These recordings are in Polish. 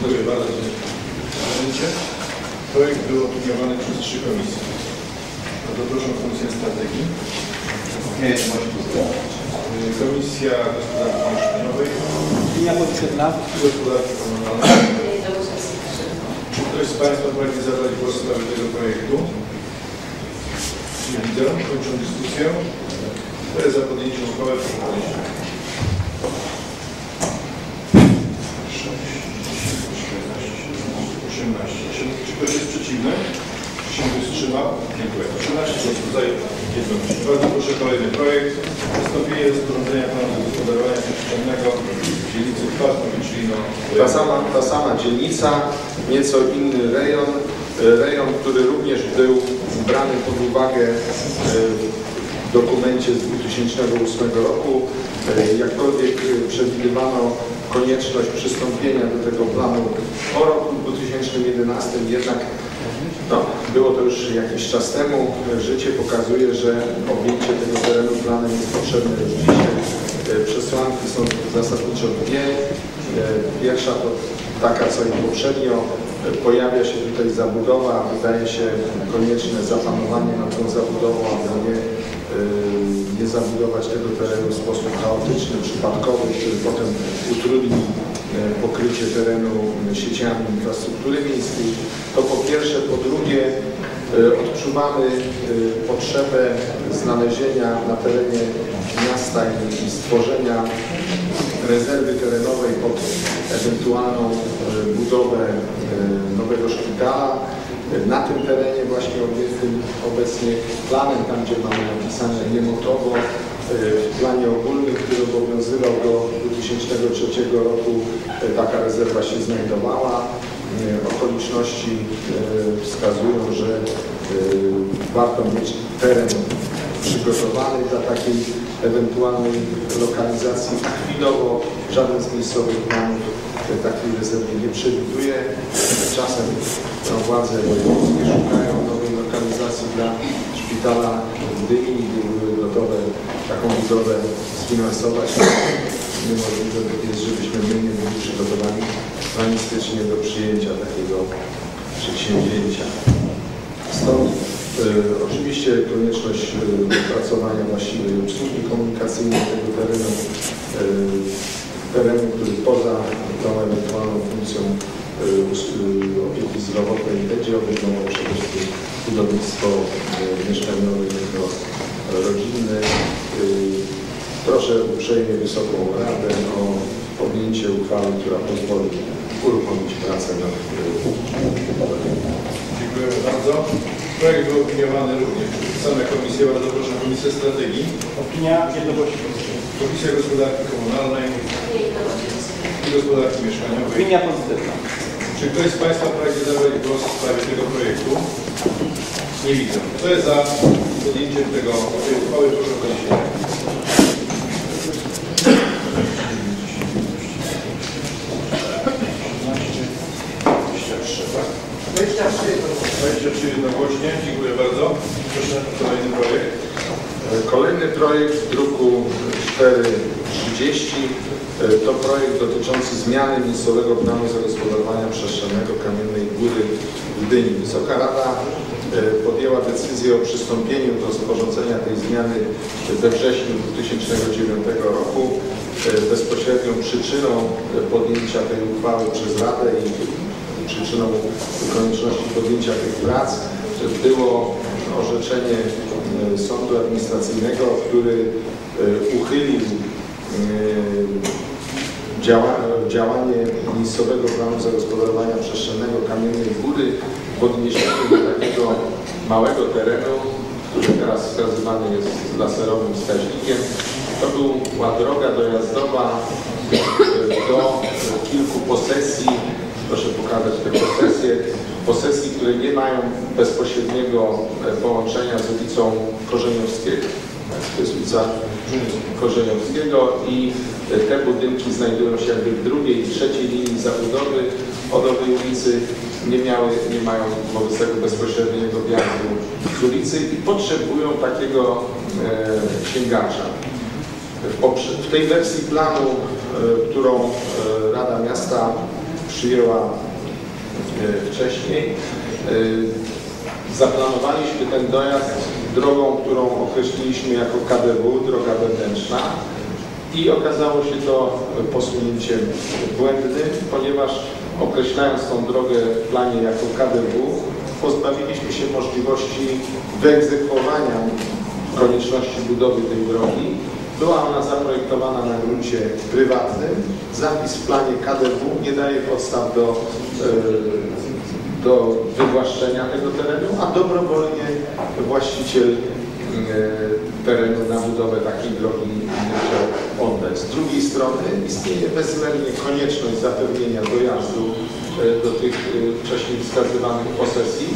Dziękuję bardzo. Panie Projekt był opiniowany przez trzy komisje. Bardzo proszę Komisję Strategii. Nie, Komisja Gospodarki Mieszkaniowej Opinia pozytywna. i Gospodarki Komunalnej. Czy ktoś z Państwa pragnie zabrać głos w sprawie tego projektu? Nie widzę. Kończę dyskusję. Kto jest za podjęciem uchwały? Proszę 18. Czy, czy ktoś jest przeciwny? Czy się wstrzymał? Dziękuję. 13 głosów za. Bardzo proszę kolejny projekt. Przystąpienie do sporządzenia planu gospodarowania przestrzennego dzielnicy Kwasnowicz-Lino. Ta sama, ta sama dzielnica, nieco inny rejon, e, rejon, który również był brany pod uwagę e, w dokumencie z 2008 roku. E, Jakkolwiek przewidywano konieczność przystąpienia do tego planu po roku 2011, jednak no, było to już jakiś czas temu. Życie pokazuje, że objęcie tego terenu planem jest potrzebne już dzisiaj. E, Przesłanki są zasadniczo dwie. E, Pierwsza to taka, co i poprzednio. E, Pojawia się tutaj zabudowa. Wydaje się konieczne zapanowanie nad tą zabudową, aby nie, zabudować tego terenu w sposób chaotyczny, przypadkowy, który potem utrudni e, pokrycie terenu sieciami infrastruktury miejskiej. To po pierwsze. Po drugie, e, odczuwamy e, potrzebę znalezienia na terenie miasta i stworzenia rezerwy terenowej pod ewentualną e, budowę e, nowego szpitala. Na tym terenie właśnie obecnie planem, tam gdzie mamy napisane Niemotowo, w planie ogólnym, który obowiązywał do 2003 roku, e, taka rezerwa się znajdowała. E, Okoliczności wskazują, że warto mieć teren przygotowany dla takiej ewentualnej lokalizacji. Chwilowo żaden z miejscowych planów takiej rezerwy nie przewiduje. Czasem no, władze wojewódzkie szukają nowej lokalizacji dla szpitala Gdyni, gdzie były gotowe taką budowę sfinansować. Niemożliwe jest, żebyśmy my nie byli przygotowani planistycznie do przyjęcia takiego przedsięwzięcia. E, oczywiście konieczność e, wypracowania właściwej obsługi komunikacyjnej tego terenu, e, terenu, który poza tą ewentualną funkcją e, e, opieki zdrowotnej będzie obejmował przede wszystkim budownictwo e, mieszkaniowe rodzinne. E, Proszę uprzejmie Wysoką Radę o podjęcie uchwały, która pozwoli uruchomić pracę nad e, Dziękujemy bardzo. Projekt był opiniowany również przez same komisje. Bardzo proszę Komisję Strategii, Opinia jednogłośnie pozytywna. Komisję Gospodarki Komunalnej i Gospodarki Mieszkaniowej. Opinia pozytywna. Czy ktoś z Państwa pragnie zabrać głos w sprawie tego projektu? Nie widzę. Kto jest za podjęciem tego, tej uchwały? Proszę o podniesienie ręki. 23, tak? 23 jednogłośnie. Dziękuję bardzo. Proszę kolejny projekt. Kolejny projekt w druku 430 e, to projekt dotyczący zmiany miejscowego planu zagospodarowania przestrzennego Kamiennej Góry w Gdyni. Wysoka Rada e, podjęła decyzję o przystąpieniu do sporządzenia tej zmiany we wrześniu 2009 roku. E, Bezpośrednią przyczyną podjęcia tej uchwały przez Radę i przyczyną konieczności podjęcia tych prac było orzeczenie e, Sądu Administracyjnego, który e, uchylił e, działa, działanie miejscowego planu zagospodarowania przestrzennego Kamiennej Góry w odniesieniu do takiego małego terenu, który teraz wskazywany jest laserowym wskaźnikiem. To była droga dojazdowa e, do kilku posesji Proszę pokazać te posesje. Posesji, które nie mają bezpośredniego e, połączenia z ulicą Korzeniowskiego. To jest ulica Korzeniowskiego i e, te budynki znajdują się jakby w drugiej i trzeciej linii zabudowy od owej ulicy. Nie, miały, nie mają wobec tego bezpośredniego wjazdu z ulicy i potrzebują takiego e, sięgacza. W, tej wersji planu, e, którą Rada Miasta przyjęła wcześniej. E, Zaplanowaliśmy ten dojazd drogą, którą określiliśmy jako KDW, droga wewnętrzna i okazało się to posunięciem błędnym, ponieważ określając tą drogę w planie jako KDW pozbawiliśmy się możliwości wyegzekwowania konieczności budowy tej drogi. Była ona zaprojektowana na gruncie prywatnym. Zapis w planie KDW nie daje podstaw do, e, do wywłaszczenia tego terenu, a dobrowolnie właściciel e, terenu na budowę takiej drogi musiał oddać. Z drugiej strony istnieje bezwzględnie konieczność zapewnienia dojazdu e, do tych wcześniej wskazywanych posesji,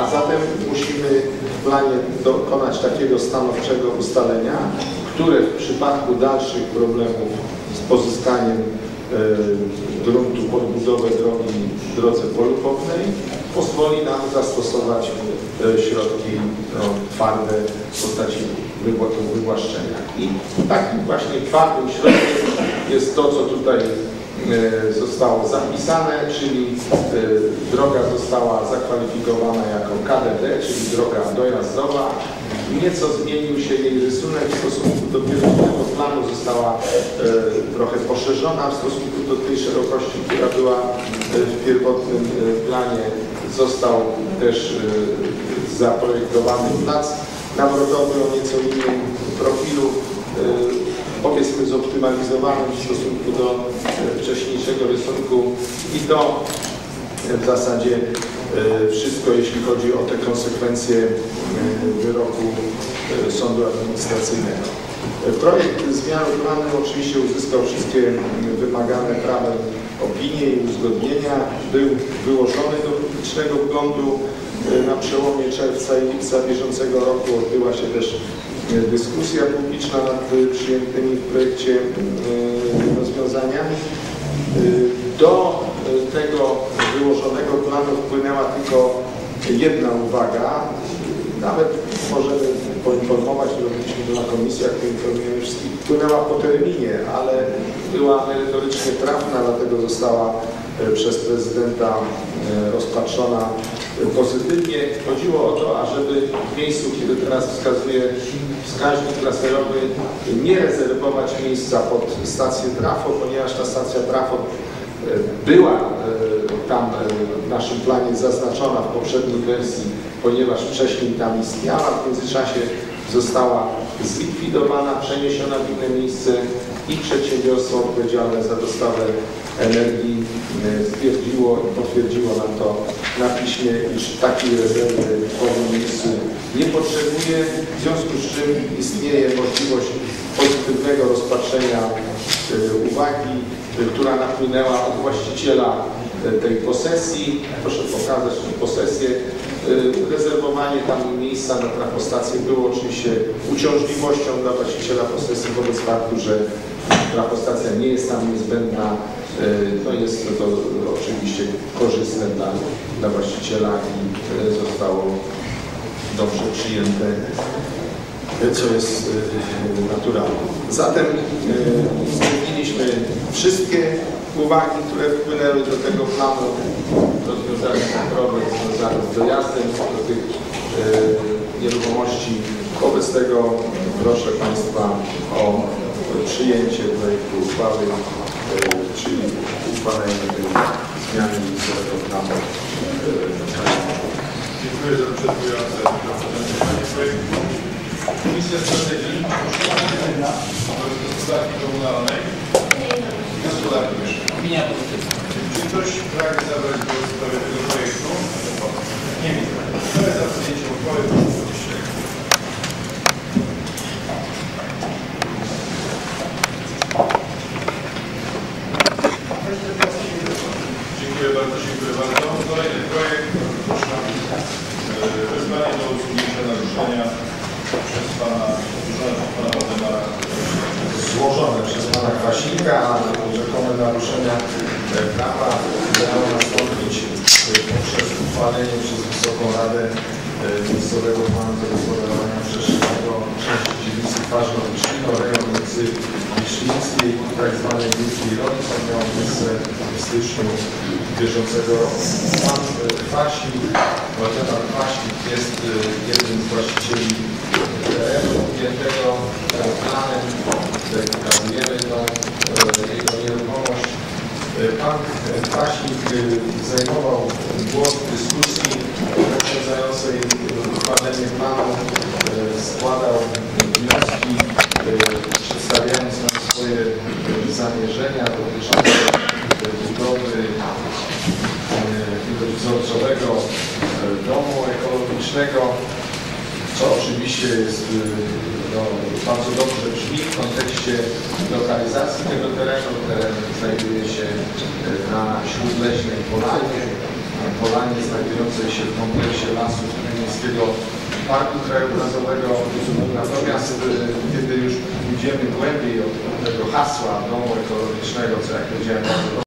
a zatem musimy w planie dokonać takiego stanowczego ustalenia, które w przypadku dalszych problemów z pozyskaniem e, gruntu pod budowę drogi w drodze polupownej pozwoli nam zastosować e, środki no, twarde w postaci wywłaszczenia. I takim właśnie twardym środkiem jest to, co tutaj e, zostało zapisane, czyli droga została zakwalifikowana jako KDD, czyli droga dojazdowa. Nieco zmienił się jej rysunek w stosunku do pierwotnego planu, została e, trochę poszerzona w stosunku do tej szerokości, która była e, w pierwotnym e, planie. Został też e, zaprojektowany plac nawrotowy o nieco innym profilu, e, powiedzmy zoptymalizowanym w stosunku do e, wcześniejszego rysunku i to w zasadzie e, wszystko, jeśli chodzi o te konsekwencje e, wyroku e, sądu administracyjnego. Projekt zmiany planu oczywiście uzyskał wszystkie wymagane prawem opinie i uzgodnienia. Był wyłożony do publicznego wglądu na przełomie czerwca i lipca bieżącego roku. Odbyła się też dyskusja publiczna nad przyjętymi w projekcie rozwiązaniami. Do tego wyłożonego planu wpłynęła tylko jedna uwaga. Nawet możemy poinformować, robiliśmy to na komisjach, informujemy wszystkich, wpłynęła po terminie, ale była merytorycznie trafna, dlatego została y, przez prezydenta y, rozpatrzona pozytywnie. Chodziło o to, ażeby w miejscu, kiedy teraz wskazuje wskaźnik laserowy, nie rezerwować miejsca pod stację trafo, ponieważ ta stacja trafo e, była e, tam e, w naszym planie zaznaczona w poprzedniej wersji, ponieważ wcześniej tam istniała, w międzyczasie została zlikwidowana, przeniesiona w inne miejsce i przedsiębiorstwo odpowiedzialne za dostawę energii e, stwierdziło i potwierdziło nam to na piśmie, iż takiej rezerwy w owym miejscu nie potrzebuje, w związku z czym istnieje możliwość pozytywnego rozpatrzenia e, uwagi, e, która napłynęła od właściciela e, tej posesji. Proszę pokazać tę posesję. E, Rezerwowanie tam miejsca na trafostację było oczywiście uciążliwością dla właściciela posesji wobec faktu, że trafostacja nie jest tam niezbędna. No jest to oczywiście korzystne dla, dla właściciela i zostało dobrze przyjęte, co jest e, naturalne. Zatem uwzględniliśmy wszystkie uwagi, które wpłynęły do tego planu. Rozwiązaliśmy problem związany z dojazdem do tych e, nieruchomości. Wobec tego proszę Państwa o przyjęcie projektu uchwały, czyli uchwalenie tej zmiany miejscowego planu. Dziękuję za zaprezentowanie projektu. Komisja Strategii Gospodarki Komunalnej i Gospodarki pozytywna. Czy ktoś pragnie zabrać głos w sprawie tego projektu? Nie widzę. Kto jest za podjęciem uchwały? Proszę podnieść rękę. Dziękuję bardzo, dziękuję bardzo. Kolejny projekt. Proszę e, wezwanie do usunięcia naruszenia przez pana, złożone przez pana Waldemara. złożone Kwaśnika, a rzekome naruszenia e, prawa miało nastąpić e, poprzez uchwalenie przez Wysoką Radę e, miejscowego planu zagospodarowania przestrzennego części dzielnicy rośliną, rejon ulicy Wiszlińskiej i tak zwanej Wielkiej Roli, co miało miejsce w styczniu bieżącego roku. Pan Kwaśnik, Waldemar Kwaśnik jest jednym z właścicieli terenu objętego e, planem, tutaj pokazujemy tą, e, jego nieruchomość. E, Pan e, zajmował głos w dyskusji poprzedzającej uchwalenie planu, e, składał wnioski, e, przedstawiając nam swoje e, zamierzenia dotyczące e, budowy e, wzorcowego e, domu ekologicznego, co oczywiście jest e, no, bardzo dobrze brzmi w kontekście lokalizacji tego terenu. Teren znajduje się e, na śródleśnej polanie, polanie znajdującej się w kompleksie lasów Miejskiego Parku Krajobrazowego. Natomiast e, kiedy już pójdziemy głębiej od tego hasła domu ekologicznego, co jak powiedziałem